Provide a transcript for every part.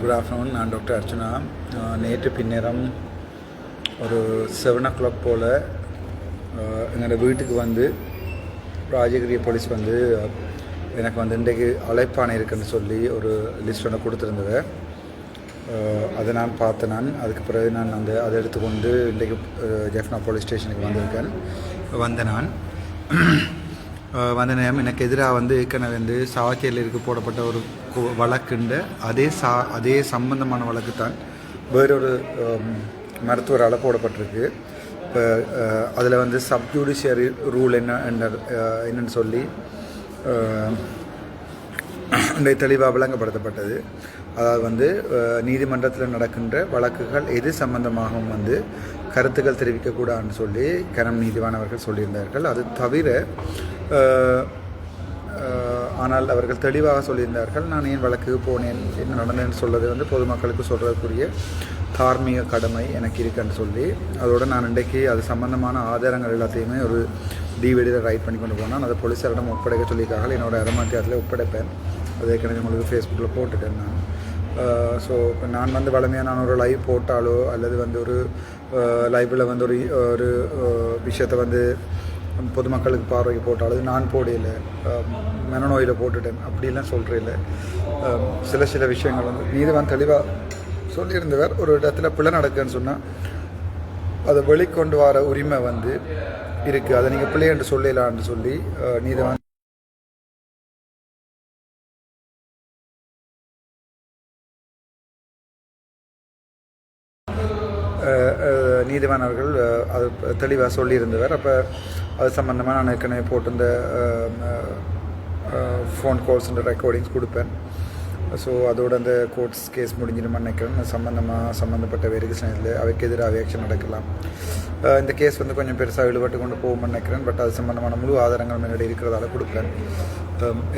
Good afternoon நான் doctor Archana நேற்று பின்னேரம் ஒரு செவன் ஓ கிளாக் போல் எங்களோட வீட்டுக்கு வந்து ராஜகிரிய போலீஸ் வந்து uh, எனக்கு வந்து இன்றைக்கு அழைப்பானை இருக்குன்னு சொல்லி ஒரு லிஸ்ட் ஒன்று கொடுத்துருந்தது. Uh, அதை நான் பார்த்தேன் நான். அதுக்கு பிறகு நான் அந்த அதை எடுத்துக்கொண்டு இன்றைக்கு ஜெஃப்னா போலீஸ் ஸ்டேஷனுக்கு வந்திருக்கேன். வந்த நான். Uh, வந்த நேரம் எனக்கு எதிராக வந்து ஏற்கனவே வந்து சாவச்சேரியில் இருக்க போடப்பட்ட ஒரு கு- வழக்குண்டு. அதே சா அதே சம்பந்தமான வழக்கு தான் வேறொரு மருத்துவரால் போடப்பட்டிருக்கு. இப்போ அதில் வந்து சப்ஜுடிஷியரி ரூல் என்ன என்ன என்னன்னு சொல்லி இன்றைய தெளிவாக விளங்கப்படுத்தப்பட்டது. அதாவது வந்து நீதிமன்றத்தில் நடக்கின்ற வழக்குகள் எது சம்பந்தமாகவும் வந்து கருத்துக்கள் தெரிவிக்கக்கூடாதுன்னு சொல்லி கரம் நீதிவானவர்கள் சொல்லியிருந்தார்கள். அது தவிர ஆனால் அவர்கள் தெளிவாக சொல்லியிருந்தார்கள் நான் ஏன் வழக்குக்கு போனேன்? என்ன நடந்தேன்னு சொல்வது வந்து பொதுமக்களுக்கு சொல்கிறதுக்குரிய தார்மீக கடமை எனக்கு இருக்குன்னு சொல்லி அதோடு நான் இன்றைக்கு அது சம்பந்தமான ஆதாரங்கள் எல்லாத்தையுமே ஒரு டிவிடியில் ரைட் பண்ணி கொண்டு போனேன். அதை போலீஸாரிடம் ஒப்படைக்க சொல்லியிருக்காங்க என்னோடய அரமாத்தியத்தில் ஒப்படைப்பேன். அது ஏற்கனவே உங்களுக்கு ஃபேஸ்புக்கில் போட்டுட்டேன் நான். ஸோ இப்போ நான் வந்து வளமையாக நான் ஒரு லைவ் போட்டாலோ அல்லது வந்து ஒரு லைவில் வந்து ஒரு ஒரு விஷயத்தை வந்து பொதுமக்களுக்கு பார்வைக்கு போட்டாலும் நான் போடையில் மனநோயில் போட்டுட்டேன் அப்படிலாம் சொல்கிறேன் சில சில விஷயங்கள் வந்து நீதிவான் தெளிவாக சொல்லியிருந்தவர் ஒரு இடத்துல பிள்ளை நடக்குன்னு சொன்னால் அதை வெளிக்கொண்டு வர உரிமை வந்து இருக்குது அதை நீங்கள் பிள்ளை என்று சொல்லலான்னு சொல்லி நீதிவான் நீதிவான் அவர்கள் அது தெளிவாக சொல்லியிருந்தவர். அப்போ அது சம்மந்தமாக நான் ஏற்கனவே போட்டிருந்த ஃபோன் கால்ஸ் ரெக்கார்டிங்ஸ் கொடுப்பேன். ஸோ அதோட அந்த கோர்ட்ஸ் கேஸ் முடிஞ்சிடும் நினைக்கிறேன். சம்மந்தமாக சம்மந்தப்பட்ட வெரிகேஷனில் அவைக்கு எதிராக ஆக்ஷன் நடக்கலாம். இந்த கேஸ் வந்து கொஞ்சம் பெருசாக இழுபட்டு கொண்டு போகும்னு நினைக்கிறேன். பட் அது சம்மந்தமான முழு ஆதாரங்கள் முன்னாடி இருக்கிறதால கொடுக்குறேன்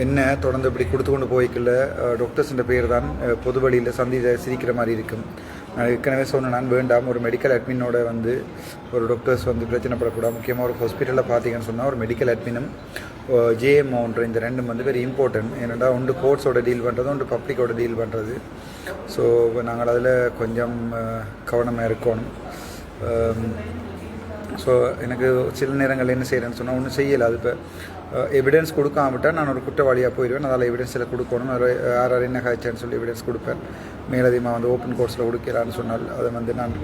என்ன தொடர்ந்து இப்படி கொடுத்து கொண்டு போய்க்கல டாக்டர்ஸ்ன்ற பேர் தான் அஹ், பொது வழியில் சந்தி சிரிக்கிற மாதிரி இருக்கும். ஏற்கனவே சொன்ன நான் வேண்டாம். ஒரு மெடிக்கல் அட்மினோட வந்து ஒரு டாக்டர்ஸ் வந்து பிரச்சனைப்படக்கூடாது முக்கியமாக ஒரு ஹாஸ்பிட்டலில் பார்த்தீங்கன்னு சொன்னால் ஒரு மெடிக்கல் அட்மினும் ஜேஎம்ஓன்ற இந்த ரெண்டும் வந்து வெரி இம்பார்ட்டன்ட் ஏன்னா ஒன்று கோர்ட்ஸோட டீல் பண்ணுறது ஒன்று பப்ளிக்கோட டீல் பண்ணுறது ஸோ நாங்கள் அதில் கொஞ்சம் கவனமாக இருக்கணும். ஸோ எனக்கு சில நேரங்கள் என்ன செய்கிறேன்னு சொன்னால் ஒன்றும் செய்யலை. அது இப்போ எவிடன்ஸ் கொடுக்காம விட்டால் நான் ஒரு குற்றவாளியாக போயிடுவேன் அதால் எவிடன்ஸில் கொடுக்கணும். ஒரு யார் யார் என்ன காய்ச்சான்னு சொல்லி எவிடன்ஸ் கொடுப்பேன். மேலதிகமாக வந்து ஓப்பன் கோர்ஸில் கொடுக்கலான்னு சொன்னால் அதை வந்து நான்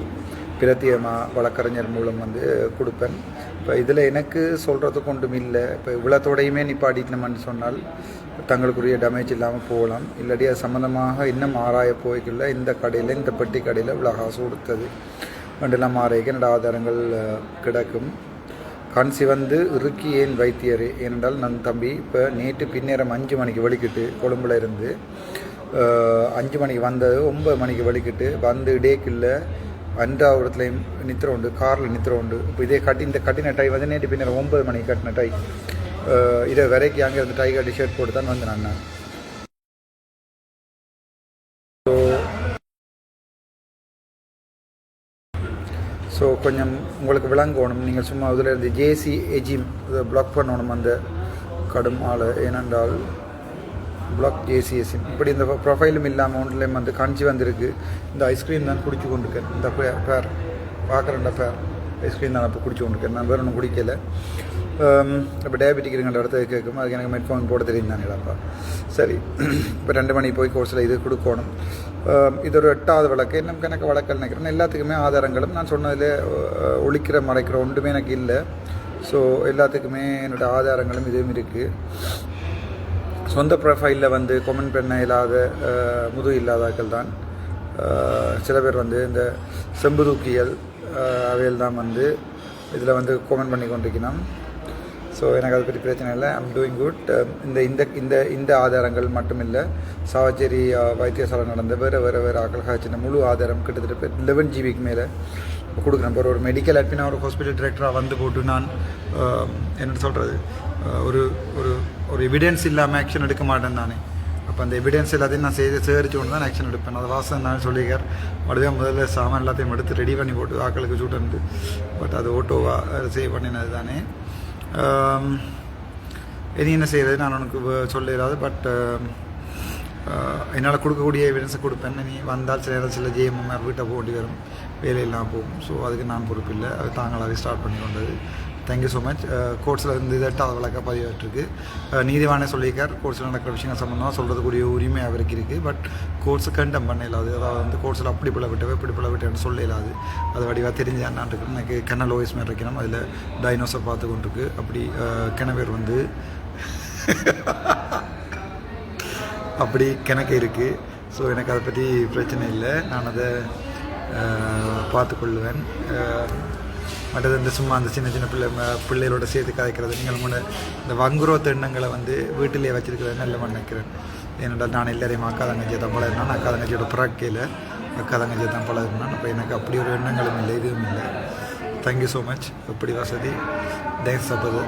பிரத்தியமாக வழக்கறிஞர் மூலம் வந்து கொடுப்பேன். இப்போ இதில் எனக்கு சொல்கிறதுக்கு ஒன்றும் இல்லை. இப்போ இவ்வளோத்தோடையுமே நிப்பாடிக்கணும்னு சொன்னால் தங்களுக்குரிய டேமேஜ் இல்லாமல் போகலாம். இல்லாட்டி அது சம்மந்தமாக இன்னும் ஆராய போய்க்குள்ள இந்த கடையில் இந்த பெட்டி கடையில் இவ்வளோ காசு கொடுத்தது. ரெண்டெல்லாம் ஆராய்க்கு நட ஆதாரங்கள் கிடக்கும். கண் சிவந்து இறுக்கி ஏன் வைத்தியரே? ஏனென்றால் நன் தம்பி இப்போ நேற்று பின்னேரம் அஞ்சு மணிக்கு வெளிக்கிட்டு கொழும்புல இருந்து அஞ்சு மணிக்கு வந்தது ஒன்பது மணிக்கு வெளிக்கிட்டு வந்து இடையக்கில்ல அன்றாவரத்துலையும் நித்திர உண்டு காரில் நித்திர உண்டு. இப்போ இதே கட்டி இந்த கட்டின டை வந்து நேற்று பின்னர் ஒன்பது மணிக்கு கட்டின டை. இதை வரைக்கும் அங்கே இருந்து டை கட்டி ஷர்ட் போட்டு தான் வந்து நான். ஸோ கொஞ்சம் உங்களுக்கு விளங்கணும். நீங்கள் சும்மா இதில் இருந்து ஜேசி எஜிம் இதை பிளாக் பண்ணணும் அந்த கடும் ஆள். ஏனென்றால் பிளாக் ஜேசி எஜிம் இப்படி இந்த ப்ரொஃபைலும் இல்லாமல் ஒன்றுலேயும் வந்து காஞ்சி வந்திருக்கு. இந்த ஐஸ்கிரீம் தான் குடிச்சு கொண்டிருக்கேன். இந்த பே- பேர் பார்க்குறேன்டா பேர் ஐஸ்கிரீம் தான் இப்போ குடிச்சு கொண்டிருக்கேன். நான் வேறு ஒன்றும் குடிக்கலை um, இப்போ டயபெட்டிக் இருக்கின்ற இடத்துல கேட்கும். அதுக்கு எனக்கு மெட்ஃபோன் போட தெரியும் தானேடாப்பா சரி. இப்போ ரெண்டு மணிக்கு போய் கோர்ஸில் இது கொடுக்கணும். இது ஒரு எட்டாவது வழக்கு இன்னும் கணக்கு வழக்கல் நினைக்கிறேன் எல்லாத்துக்குமே ஆதாரங்களும் நான் சொன்னதில் ஒழிக்கிற மறைக்கிற ஒன்றுமே எனக்கு இல்லை ஸோ எல்லாத்துக்குமே என்னோட ஆதாரங்களும் இதுவும் இருக்குது சொந்த ப்ரொஃபைலில் வந்து கொமெண்ட் பண்ண இல்லாத முது இல்லாதாக்கள் தான் சில பேர் வந்து இந்த செம்புதூக்கியல் அவையில் தான் வந்து இதில் வந்து கொமெண்ட் பண்ணி கொண்டிருக்கணும் ஸோ எனக்கு அதை பற்றி பிரச்சனை இல்லை. ஐம் டூயிங் குட் இந்த இந்த இந்த இந்த ஆதாரங்கள் மட்டும் இல்லை சாவச்சேரி வைத்தியசாலை நடந்த வேறு வேறு வேறு ஆக்கள் காய்ச்சின முழு ஆதாரம் கிட்டத்தட்ட லெவன் ஜிபிக்கு மேலே கொடுக்குறேன். இப்போ ஒரு மெடிக்கல் அட்மினா ஒரு ஹாஸ்பிட்டல் டிரெக்டராக வந்து போட்டு நான் என்னென்னு என்ன சொல்கிறது ஒரு ஒரு ஒரு எவிடன்ஸ் இல்லாமல் ஆக்ஷன் எடுக்க மாட்டேன் நான். அப்போ அந்த எவிடன்ஸ் எல்லாத்தையும் நான் செய்து சேகரித்து கொண்டு தான் ஆக்ஷன் எடுப்பேன். அதை வாசம் நான் சொல்லியிருக்கார். உடனே முதல்ல சாமான் எல்லாத்தையும் எடுத்து ரெடி பண்ணி போட்டு ஆக்களுக்கு சூட்டு பட் அது ஓட்டோவாக சேவ் பண்ணினது தானே. Um, இனி என்ன செய்கிறது நான் உனக்கு சொல்லிடாது சொல்ல இயலாது பட் uh, uh, என்னால் கொடுக்கக்கூடிய எவிடன்ஸை கொடுப்பேன். நீ வந்தால் சில நேரம் சில ஜேஎம்எம்ஆர் வீட்டை போட்டி வரும். வேலையெல்லாம் போகும். ஸோ அதுக்கு நான் பொறுப்பு இல்லை. அது தாங்களாகவே ஸ்டார்ட் பண்ணி கொண்டது. தேங்க்யூ ஸோ மச் கோர்ட்ஸில் இருந்து இதட்ட எட்டாவது வழக்காக பதிவாயிட்டிருக்கு. Uh, நீதிவானே சொல்லியிருக்கார். கோர்ட்ஸில் நடக்கிற விஷயங்கள் சம்மந்தமாக சொல்கிறதுக்கூடிய உரிமை அவருக்கு இருக்குது பட் கோர்ட்ஸ் கண்டம் பண்ண இல்லாது அதாவது வந்து கோர்ட்ஸில் அப்படி பிள்ளை விட்டவே இப்படி பிள்ளை விட்டேன்னு சொல்ல இல்லாது அது வடிவாக தெரிஞ்சு என்னான்ட்டு எனக்கு கெனல் ஓய்ஸ் மாதிரி இருக்கணும். அதில் டைனோசர் பார்த்து கொண்டிருக்கு அப்படி uh, கிணவர் வந்து அப்படி கணக்கு இருக்குது ஸோ எனக்கு அதை பற்றி பிரச்சனை இல்லை. நான் அதை uh, பார்த்துக்கொள்வேன். மற்றது இந்த சும்மா அந்த சின்ன சின்ன பிள்ளை பிள்ளைகளோட சேர்த்து கதைக்கிறது. நீங்கள் முன்னே இந்த வங்குரோத்த எண்ணங்களை வந்து வீட்டிலேயே வச்சிருக்கிறது நல்ல நினைக்கிறேன் என்னோட நான் எல்லாரையும் அக்கா தங்கச்சியை தான் பழகினான் அக்கா தங்கச்சியோட பிறக்கையில் அக்கா தங்கச்சியை தான் பழகினான் அப்போ எனக்கு அப்படி ஒரு எண்ணங்களும் இல்லை இதுவும் இல்லை. தேங்க்யூ ஸோ மச் எப்படி வசதி? தேங்க்ஸ் அப்போது